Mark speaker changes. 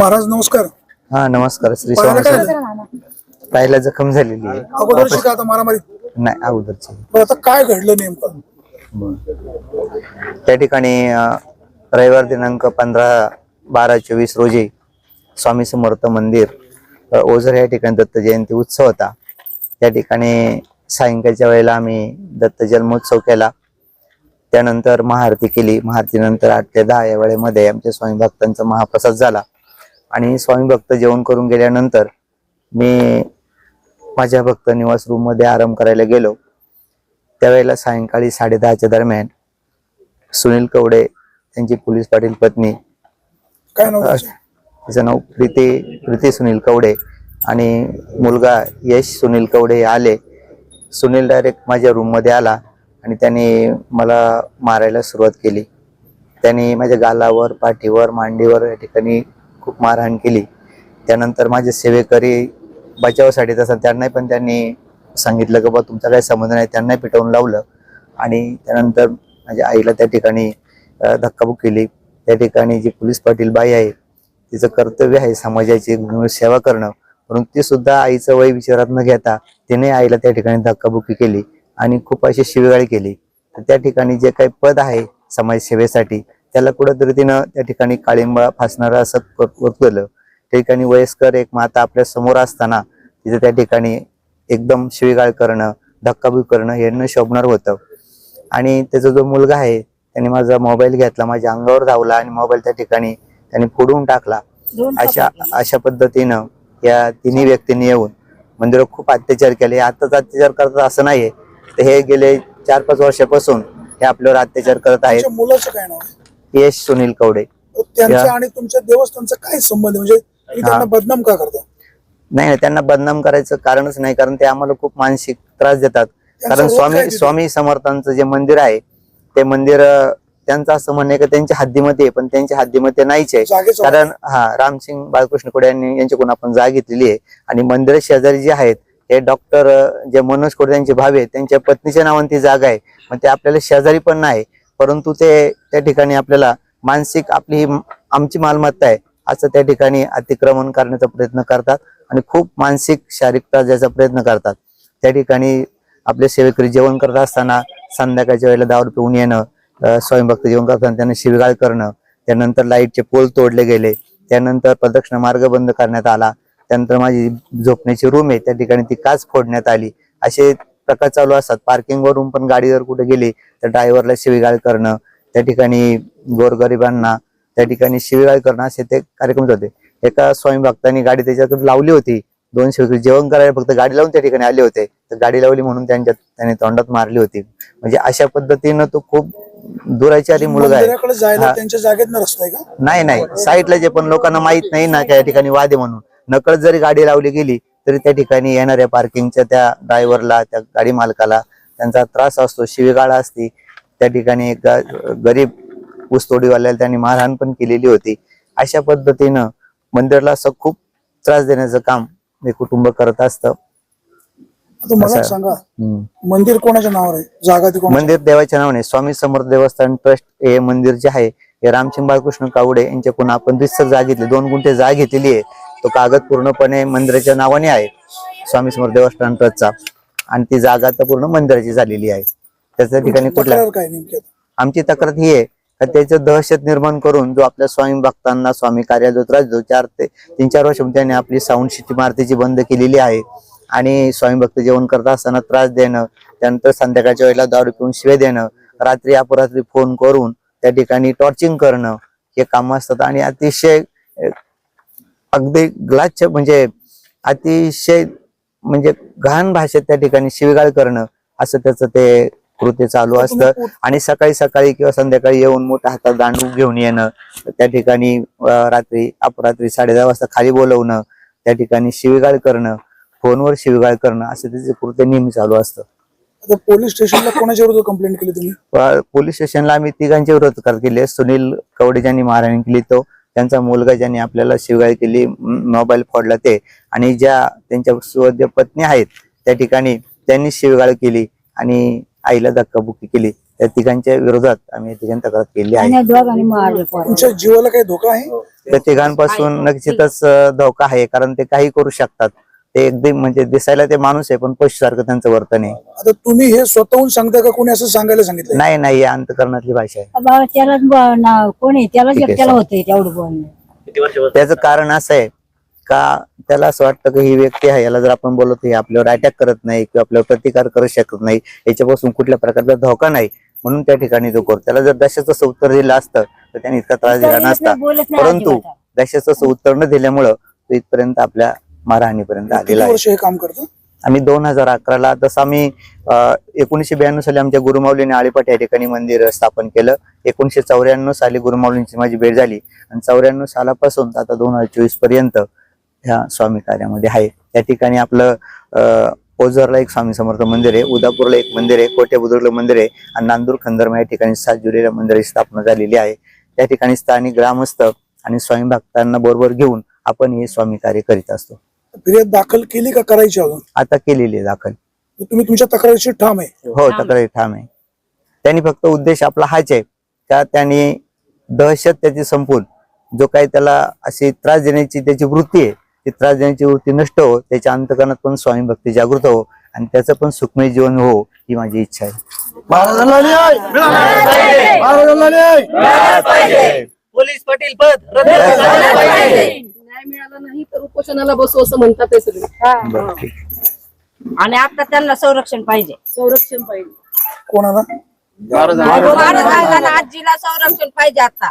Speaker 1: महाराज नमस्कार.
Speaker 2: हा नमस्कार श्री
Speaker 1: पायाला
Speaker 2: स्वामी
Speaker 1: काय?
Speaker 2: समर्थ.
Speaker 1: झालं?
Speaker 2: पायाला जखम झालेली आहे.
Speaker 1: अगोदरची का आता मारामारी.
Speaker 2: नाही अगोदरची.
Speaker 1: बरं आता काय घडलं नेमकं?
Speaker 2: त्या ठिकाणी अं, रविवार दिनांक पंधरा बारा चोवीस रोजी स्वामी समर्थ मंदिर अ, ओझर या ठिकाणी दत्त जयंती उत्सव होता. त्या ठिकाणी सायंकाळच्या वेळेला आम्ही दत्त जन्मोत्सव केला. त्यानंतर महाआरती केली. महाआरतीनंतर आठ ते दहा या वेळेमध्ये आमच्या स्वामी भक्तांचा महाप्रसाद झाला. आणि स्वामी भक्त जेवण करून गेल्यानंतर मी माझ्या भक्त निवास रूममध्ये आराम करायला गेलो. त्यावेळेला सायंकाळी साडे दहाच्या दरम्यान सुनील कवडे त्यांची पोलीस पाटील पत्नी
Speaker 1: काय
Speaker 2: तिचं नाव प्रीती प्रीती सुनील कवडे आणि मुलगा यश सुनील कवडे हे आले. सुनील डायरेक्ट माझ्या रूममध्ये आला आणि त्याने मला मारायला सुरुवात केली. त्याने माझ्या गालावर पाठीवर मांडीवर या ठिकाणी खूप मारहाण केली. त्यानंतर माझे सेवेकरी बचावासाठी तसं त्यांनाही पण त्यांनी सांगितलं की बा तुमचा काही संबंध नाही. त्यांनाही पिटवून लावलं. आणि त्यानंतर माझ्या आईला त्या ठिकाणी धक्काबुक केली. त्या ठिकाणी जी पोलीस पाटील बाई आहे तिचं कर्तव्य आहे समाजाची सेवा करणं. परंतु ती सुद्धा आईचं वय विचारात न घेता तिने आईला त्या ठिकाणी धक्काबुक्की केली आणि खूप अशी शिवगाळी केली. तर त्या ठिकाणी जे काही पद आहे समाजसेवेसाठी त्याला कुठंतरी तिनं त्या ठिकाणी काळिंबा फासणारं असं केलं त्या ठिकाणी वयस्कर एक माता आपल्यासमोर असताना तिचं त्या ठिकाणी एकदम शिवीगाळ करणं धक्काबुक्की करणं हे न शोभणार होतं. आणि त्याचा जो मुलगा आहे त्याने माझा मोबाईल घेतला माझ्या अंगावर धावला आणि मोबाईल त्या ठिकाणी त्याने फोडून टाकला. अशा अशा पद्धतीनं या तिन्ही व्यक्तींनी येऊन मंदिरात खूप अत्याचार केले. आताच अत्याचार करतात असं नाहीये. तर हे गेले चार पाच वर्षापासून हे आपल्यावर अत्याचार करत आहेत. यश सुनील कवडे.
Speaker 1: त्यांचा आणि तुमच्या देवस्थानचा काय संबंध? म्हणजे त्यांना बदनाम का करता?
Speaker 2: नाही त्यांना बदनाम करायचं कारणच नाही कारण ते आम्हाला खूप मानसिक त्रास देतात. कारण स्वामी? स्वामी समर्थांचं जे मंदिर आहे ते मंदिर त्यांचं असं म्हणणं आहे की त्यांच्या हद्दीमध्ये पण त्यांच्या हद्दीमध्ये नाहीच आहे. कारण हा रामसिंग बाळकृष्ण कोडे यांनी यांच्याकडून आपण जागा घेतलेली आहे. आणि मंदिर शेजारी जे आहेत हे डॉक्टर जे मनोज कोडे यांचे भावे आहेत त्यांच्या पत्नीच्या नावाने ती जागा आहे. मग ते आपल्याला शेजारी पण नाही. परंतु ते त्या ठिकाणी आपल्याला मानसिक आपली ही आमची मालमत्ता आहे असं त्या ठिकाणी अतिक्रमण करण्याचा प्रयत्न करतात आणि खूप मानसिक शारीरिक त्रास द्यायचा प्रयत्न करतात. त्या ठिकाणी आपले सेवेकरी जेवण करत असताना संध्याकाळच्या वेळेला दारू पिऊन येणं स्वयंभक्त जेवण करताना त्यांना शिवगाळ करणं त्यानंतर लाईटचे पोल तोडले गेले त्यानंतर प्रदक्षिणा मार्ग बंद करण्यात आला त्यानंतर माझी झोपण्याची रूम आहे त्या ठिकाणी ती काच फोडण्यात आली असे प्रकार चालू असतात. पार्किंग वरून पण गाडी जर कुठे गेली तर ड्रायव्हरला शिवीगाळ करणं त्या ठिकाणी गोरगरिबांना त्या ठिकाणी शिवीगाळ करणं असे ते कार्यक्रम होते. एका स्वामी भक्तांनी गाडी त्याच्याकडे लावली होती. दोन शिवकरी जेवण करायला फक्त गाडी लावून त्या ठिकाणी आले होते. तर गाडी लावली म्हणून त्यांच्या त्याने तोंडात मारली होती. म्हणजे अशा पद्धतीनं तो खूप दुराचारी मुलगा आहे.
Speaker 1: त्यांच्या जागेत
Speaker 2: नाही नाही. साईडला जे पण लोकांना माहीत नाही ना त्या ठिकाणी वादे म्हणून. नकळत जरी गाडी लावली गेली तरी त्या ठिकाणी येणाऱ्या पार्किंगच्या त्या ड्रायव्हरला त्या गाडी मालकाला त्यांचा त्रास असतो शिवीगाळा असती. त्या ठिकाणी एक गरीब ऊसतोडीवाल्याला त्यांनी मारहाण पण केलेली होती. अशा पद्धतीनं मंदिराला असं खूप त्रास देण्याचं काम हे कुटुंब करत असतं.
Speaker 1: मला सांगा. मंदिर कोणाच्या नावावर आहे? जागा
Speaker 2: मंदिर देवाच्या नावाने स्वामी समर्थ देवस्थान ट्रस्ट हे मंदिर जे आहे हे रामसिंग बाळकृष्ण कावडे यांच्याकडून आपण रिसर जागा घेतली. दोन गुंठे जागा घेतलेली आहे. तो कागद पूर्णपणे मंदिराच्या नावाने आहे. स्वामी समर्थ देवस्थान ट्रस्टचा. आणि ती जागा आता पूर्ण मंदिराची झालेली आहे. त्याच्या ठिकाणी कुठल्या? आमची तक्रार ही आहे का त्याचं दहशत निर्माण करून जो आपल्या स्वामी भक्तांना स्वामी कार्यालय जो त्रास देतो चार ते तीन चार वर्ष त्याने आपली साऊंड शिटी मारतीची बंद केलेली आहे. आणि स्वामी भक्त जेवण करत असताना त्रास देणं त्यानंतर संध्याकाळच्या वेळेला दारू पिऊन शिवे देणं रात्री अपरात्री फोन करून त्या ठिकाणी टॉर्चिंग करणं हे काम असतात. आणि अतिशय अगदी ग्लाच्य म्हणजे अतिशय म्हणजे घाण भाषेत त्या ठिकाणी शिवीगाळ करणं असं त्याचं ते कृत्य चालू असतं. आणि सकाळी सकाळी किंवा संध्याकाळी येऊन मोठ्या हातात दांडूक घेऊन येणं त्या ठिकाणी रात्री अपरात्री साडे दहा वाजता खाली बोलवणं त्या ठिकाणी शिवीगाळ करणं फोनवर शिवीगाळ करणं असं त्याचे कृत्य नेहमी चालू असतं.
Speaker 1: पोलीस स्टेशनला कोणाच्या विरुद्ध कंप्लेंट केली तुम्ही?
Speaker 2: पोलीस स्टेशनला आम्ही तिघांचे विरोध तक्रार केली. सुनील कवडे ज्यांनी मारहाण केली तो त्यांचा मुलगा ज्यांनी आपल्याला शिवगाळ केली मोबाईल फोडला ते आणि ज्या त्यांच्या सुवद्य पत्नी आहेत त्या ठिकाणी त्यांनी शिवगाळ केली आणि आईला धक्काबुक्की केली. त्या तिघांच्या विरोधात आम्ही तिघांची तक्रार केली आहे.
Speaker 1: तुमच्या जीवाला काही धोका आहे?
Speaker 2: त्या तिघांपासून निश्चितच अं, धोका आहे कारण ते काही करू शकतात. ते एकदम म्हणजे दिसायला ते माणूस आहे पण पशुसारखं त्यांचं वर्तन आहे.
Speaker 1: आता तुम्ही हे स्वतःहून सांगता का? कोणी असं सांगायला सांगितलं
Speaker 2: नाही नाही ही अंतकरणातली भाषा आहे.
Speaker 3: बाबा त्यालाच ब- नाव कोण आहे? त्यालाच
Speaker 2: ठीक आहे,
Speaker 3: एकट्याला
Speaker 2: चालेल.
Speaker 3: होतंय तेवढं बोलणं.
Speaker 2: त्याचं कारण असं आहे का त्याला असं वाटतं की ही व्यक्ती आहे याला जर आपण बोलतो हे आपल्यावर अटॅक करत नाही किंवा आपल्यावर प्रतिकार करू शकत नाही याच्यापासून कुठल्या प्रकारचा धोका नाही. म्हणून त्या ठिकाणी तो करतो. त्याला जर दशाचं उत्तर दिलं असतं तर त्याने इतका त्रास दिला नसता.
Speaker 3: बोलत नाही
Speaker 2: परंतु
Speaker 3: अजिबात.
Speaker 2: दशाचं उत्तर न दिल्यामुळं तो इथपर्यंत आपल्या मारहाणीपर्यंत आलेला आहे.
Speaker 1: वर्ष हे काम करतो?
Speaker 2: आम्ही दोन हजार अकराला तसं आम्ही एकोणीसशे ब्याण्णव साली आमच्या गुरुमाऊलीने आळीपाट या ठिकाणी मंदिर स्थापन केलं. एकोणीसशे चौऱ्याण्णव साली गुरुमाऊलींची माझी भेट झाली. आणि चौऱ्याण्णव सालापासून आता दोन हजार चोवीसपर्यंत ह्या स्वामी कार्यामध्ये आहे. त्या ठिकाणी आपलं ओझरला एक स्वामी समर्थ मंदिर आहे उदापूरला एक मंदिर आहे कोट्या बुद्रुकला मंदिर आहे आणि नांदूर खंदरमा या ठिकाणी सात जुलैला मंदिराची स्थापना झालेली आहे. त्या ठिकाणी स्थानिक ग्रामस्थ आणि स्वामी भक्तांना बरोबर घेऊन आपण हे स्वामी कार्य करीत असतो.
Speaker 1: फिर्याद दाखल केली का करायची अजून?
Speaker 2: आता केलेली आहे दाखल.
Speaker 1: तुम्ही तुमच्या तक्रारीशी ठाम आहे.
Speaker 2: हो तक्रारी ठाम आहे. त्यांनी फक्त उद्देश आपला हाच आहे का त्यांनी दहशत त्याची संपून जो काही त्याला अशी त्रास देण्याची त्याची वृत्ती आहे ती त्रास देण्याची वृत्ती नष्ट हो त्याच्या अंतकरणात पण स्वामी भक्ती जागृत हो आणि त्याचं पण सुखमय जीवन हो ही माझी इच्छा आहे.
Speaker 1: महाराजांना
Speaker 4: पोलीस पाटील पद रद्द
Speaker 5: न्याय! मिळाला नाही तर उपोषणाला बसू असं म्हणतात ते सगळे.
Speaker 2: बरं ठीक
Speaker 3: आणि आता त्यांना संरक्षण पाहिजे.
Speaker 5: संरक्षण पाहिजे.
Speaker 1: कोणाला?
Speaker 3: महाराजांना आजीला संरक्षण पाहिजे आता.